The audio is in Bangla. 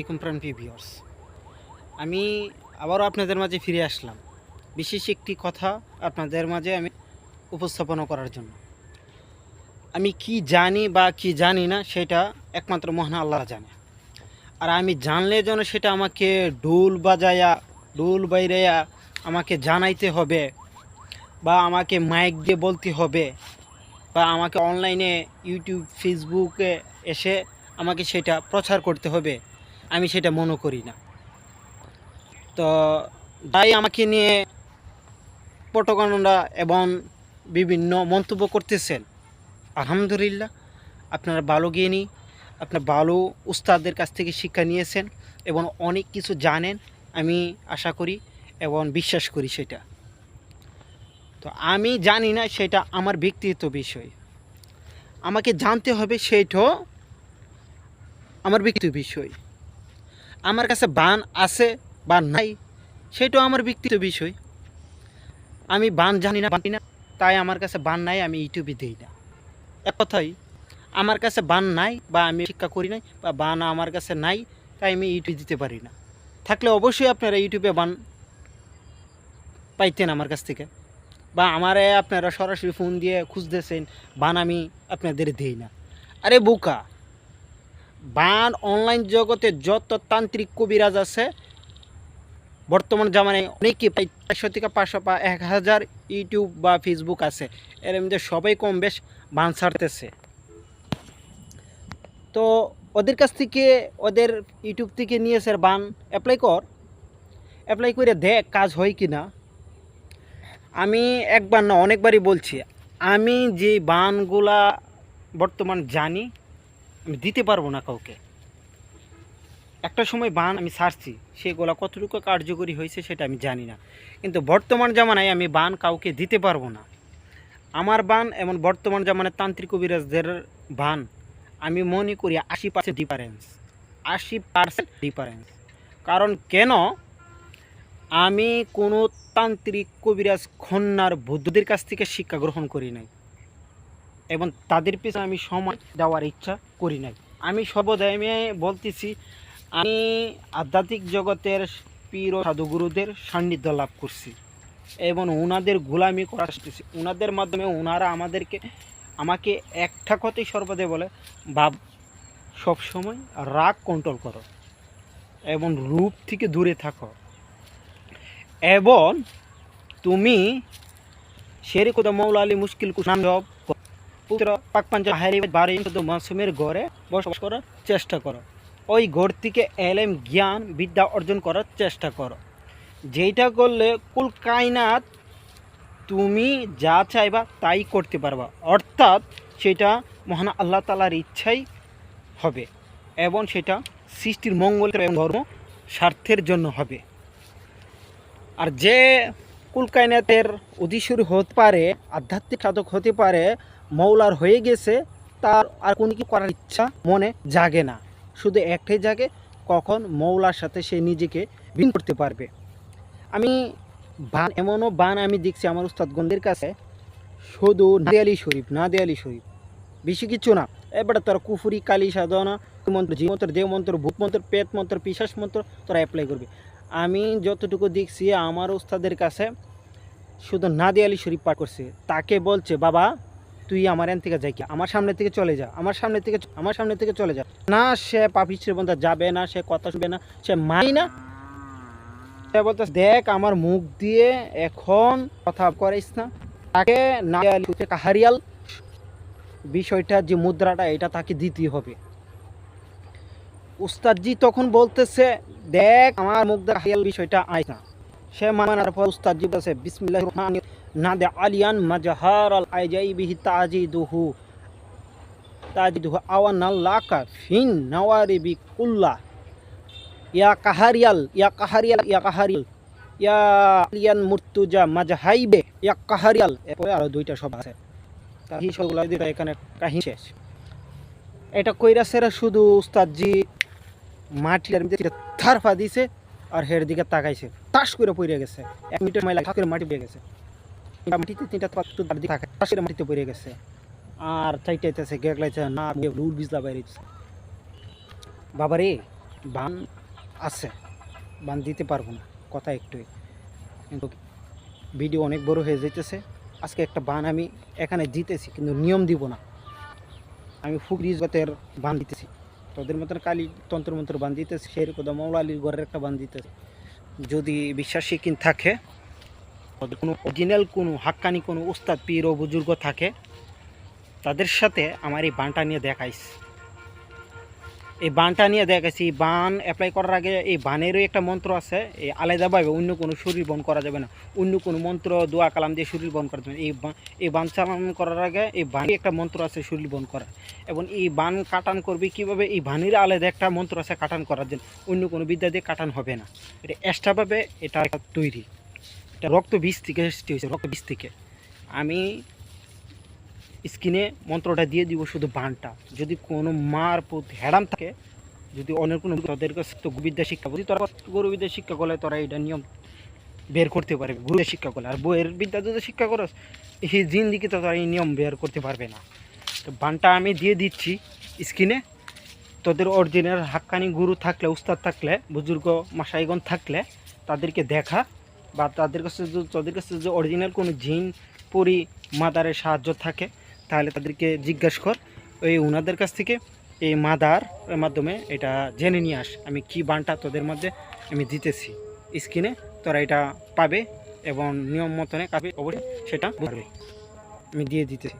আলাইকুম প্রাণপ্রিয় ভিউয়ার্স আমি আবারও আপনাদের মাঝে ফিরে আসলাম। বিশেষ একটি কথা আপনাদের মাঝে আমি উপস্থাপনা করার জন্য। আমি কি জানি বা কি জানি না, সেটা একমাত্র মহান আল্লাহ জানে। আর আমি জানলে যেন সেটা আমাকে ডুল বাজায়া, ডুল বাইরেয়া আমাকে জানাইতে হবে, বা আমাকে মাইক দিয়ে বলতে হবে, বা আমাকে অনলাইনে ইউটিউব ফেসবুকে এসে আমাকে সেটা প্রচার করতে হবে আমি সেটা মনে করি না। তো তাই আমাকে নিয়ে পটগণরা এবং বিভিন্ন মন্তব্য করতেছেন। আলহামদুলিল্লাহ, আপনারা ভালো জ্ঞানী, আপনার ভালো উস্তাদের কাছ থেকে শিক্ষা নিয়েছেন এবং অনেক কিছু জানেন, আমি আশা করি এবং বিশ্বাস করি সেটা। তো আমি জানি না সেটা আমার ব্যক্তিগত বিষয়। আমাকে জানতে হবে সেইটাও আমার ব্যক্তিগত বিষয়। আমার কাছে বান আছে বা নাই, সেটাও আমার ব্যক্তিগত বিষয়। আমি বান জানি না জানি না, তাই আমার কাছে বান নাই, আমি ইউটিউবে দিই না। এক কথাই আমার কাছে বান নাই বা আমি শিক্ষা করি নাই বা বান আমার কাছে নাই, তাই আমি ইউটিউব দিতে পারি না। থাকলে অবশ্যই আপনারা ইউটিউবে বান পাইতেন আমার কাছ থেকে। বা আমারে আপনারা সরাসরি ফোন দিয়ে খুঁজতেছেন, বান আমি আপনাদের দিই না। আরে বোকা বান অনলাইন জগতে যত তান্ত্রিক কবিরাজ আছে, বর্তমান জামানায় অনেকে প্রায় চারশো থেকে পাঁচশো বা এক হাজার ইউটিউব বা ফেসবুক আছে। এর মধ্যে সবাই কম বেশ বান ছাড়তেছে। তো ওদের কাছ থেকে, ওদের ইউটিউব থেকে নিয়েছে বান অ্যাপ্লাই কর। অ্যাপ্লাই করে দেখ কাজ হয় কি না আমি একবার না, অনেকবারই বলছি, আমি যে বানগুলা বর্তমান জানি আমি দিতে পারব না কাউকে। একটা সময় বান আমি ছাড়ছি সেগুলো কতটুকু কার্যকরী হয়েছে সেটা আমি জানি না। কিন্তু বর্তমান জামানায় আমি বান কাউকে দিতে পারব না। আমার বান এমন বর্তমান জামানায় তান্ত্রিক কবিরাজদের বান, আমি মনে করি আশি পার্সেন্ট ডিফারেন্স আশি পার্সেন্ট ডিফারেন্স কারণ কেন? আমি কোনো তান্ত্রিক কবিরাজ, খন্নার বুদ্ধদের কাছ থেকে শিক্ষা গ্রহণ করি নাই। এবং তাদের পিছনে আমি সময় দেওয়ার ইচ্ছা করি নাই। আমি সর্বদাই আমি বলতেছি, আমি আধ্যাত্মিক জগতের পীর সাধুগুরুদের সান্নিধ্য লাভ করছি এবং ওনাদের গোলামি করা আসতেছি ওনাদের মাধ্যমে ওনারা আমাদেরকে, আমাকে একটা কথাই সর্বদাই বলে ভাব সবসময় রাগ কন্ট্রোল করো এবং রূপ থেকে দূরে থাকো এবং তুমি শেরে কোদা মৌলা আলী মুশকিল জপ পুত্র পাক পাঞ্জাব হারি বাড়ি শুধু মাসুমের ঘরে বসবাস করার চেষ্টা করো। ওই ঘর থেকে এলেম, জ্ঞান, বিদ্যা অর্জন করার চেষ্টা করো। যেইটা করলে কুল কায়নাত তুমি যা চাইবা তাই করতে পারবা। অর্থাৎ সেটা মহান আল্লাহ তালার ইচ্ছাই হবে এবং সেটা সৃষ্টির মঙ্গল এবং ধর্ম স্বার্থের জন্য হবে। আর যে কুলকায়নাতের অধিসুর হতে পারে, আধ্যাত্মিক সাধক হতে পারে, মৌলার হয়ে গেছে, তার আর কোনো কি করার ইচ্ছা মনে জাগে না। শুধু একটাই জাগে, কখন মৌলার সাথে সে নিজেকে বিন করতে পারবে। আমি বান এমনও বান আমি দেখছি আমার উস্তাদগণদের কাছে, শুধু নাদিয়ালি শরীফ, না নাদিয়ালি শরীফ। বেশি কিছু না। এবারে তোর কুফুরি, কালী সাধনা, মন্ত্র জি দেব মন্ত্র ভূত মন্ত্র পেট মন্ত্র পিসাস মন্ত্র তোরা অ্যাপ্লাই করবে। আমি যতটুকু দেখছি আমার উস্তাদের কাছে, শুধু নাদি আলী শরীফ পাঠ করছে। তাকে বলছে, বাবা, তুই আমার এন থেকে যাই কি? আমার সামনে থেকে চলে যা, আমার সামনে থেকে আমার সামনে থেকে চলে যা। না, সে পাপিষ্টের বন্ধা যাবে না, সে কথা শুনবে না, সে মাই না। সে বলতে দেখ, আমার মুখ দিয়ে এখন কথা করিস না। তাকে না আলী কাহারিয়াল, বিষয়টা যে মুদ্রাটা, এটা তাকে দিতেই হবে। উস্তাদজি তখন বলতেছে, দেখ, আমার মুখ দেখা হারিয়াল বিষয়টা আয় না। সে মানার পর উস্তাদজি বলছে বিসমিল্লাহ রহমান না দে আলিয়ান মাজহার আল আইজাই বিহি তাজিদুহু তাজিদুহু আওয়ান লাকা ফিন নওয়ারি বি কুল্লা ইয়া কাহারিয়াল ইয়া কাহারিয়াল ইয়া কাহারিয়াল, ইয়া আলিয়ান মুর্তুজা মাজহাইবে, ইয়া কাহারিয়াল। এরপরে আরও দুইটা সব আছে। হিসগুলো দিতে এখানে কাহিনী শেষ। এটা কইরা সেরা শুধু উস্তাদজি মাটির মধ্যে থারফা দিছে আর হের দিকে তাকাইছে। তাস করে পড়ে গেছে। এক মিটার মাইলা করে মাটি পেয়ে গেছে। মাটিতে তিনটা পাত্র তার দিকে তাকায় তাস মাটিতে পড়ে গেছে। আর চাইটাইতেছে গেগলাইছে না রুল বিজলা বাইরে বাবারে, বান আছে। বান দিতে পারব না। কথা একটুই কিন্তু ভিডিও অনেক বড় হয়ে যেতেছে আজকে একটা বান আমি এখানে দিতেছি কিন্তু নিয়ম দিব না। আমি ফুকরিজ গতের বান দিতেছি। তোদের মতন কালী তন্ত্র মন্ত্র বান দিতেছি সেরকম মৌলা আলীর ঘরের একটা বান্ধিতেছে। যদি বিশ্বাসী কিন থাকে কোনো অরিজিনাল কোনো হাক্কানি কোনো উস্তাদ, পীর ও বুজুর্গ থাকে, তাদের সাথে আমার এই বানটা নিয়ে দেখাইস। এই বানটা নিয়ে দেখাইছি এই বান অ্যাপ্লাই করার আগে এই বানেরও একটা মন্ত্র আছে, এই আলাদাভাবে অন্য কোনো শরীর বন করা যাবে না। অন্য কোনো মন্ত্র, দোয়া, কালাম দিয়ে শরীর বন করা যাবে না। এই এই বান চালান করার আগে এই বানের একটা মন্ত্র আছে, শরীর বন করা। এবং এই বান কাটান করবে কীভাবে? এই বানের আলাদা একটা মন্ত্র আছে, কাটান করার জন্য। অন্য কোনো বিদ্যা দিয়ে কাটান হবে না। এটা এক্সট্রাভাবে এটা তৈরি। এটা রক্ত বীজ থেকে সৃষ্টি হয়েছে রক্ত বীজ থেকে। আমি স্কিনে মন্ত্রটা দিয়ে দিব শুধু বানটা। যদি কোনো মার প্রতি হ্যাডাম থাকে, যদি অনেক কোনো তাদের কাছে তো বিদ্যা শিক্ষা বুঝি তোরা? গুরুবিদ্যা শিক্ষা করলে তোরা এটা নিয়ম বের করতে পারবে, গুরুবিদ্যা শিক্ষা করলে। আর বইয়ের বিদ্যা যদি শিক্ষা করস, এই জিন্দিকে তো তোরা এই নিয়ম বের করতে পারবে না। তো বানটা আমি দিয়ে দিচ্ছি স্কিনে। তোদের অরিজিনাল হাক্কানি গুরু থাকলে, উস্তাদ থাকলে, বুজুর্গ মাসাইগণ থাকলে, তাদেরকে দেখা। বা তাদের কাছে তাদের কাছে যে অরিজিনাল কোনো জিন, পরি, মাদারের সাহায্য থাকে তাহলে তাদেরকে জিজ্ঞাসা কর ওই ওনাদের কাছ থেকে এই মাদার মাধ্যমে এটা জেনে নিয়ে আস, আমি কি বানটা তোদের মধ্যে আমি দিতেছি। স্ক্রিনে তোরা এটা পাবে এবং নিয়ম মতনে কাবে অবশ্যই সেটা পারবে। আমি দিয়ে দিতেছি।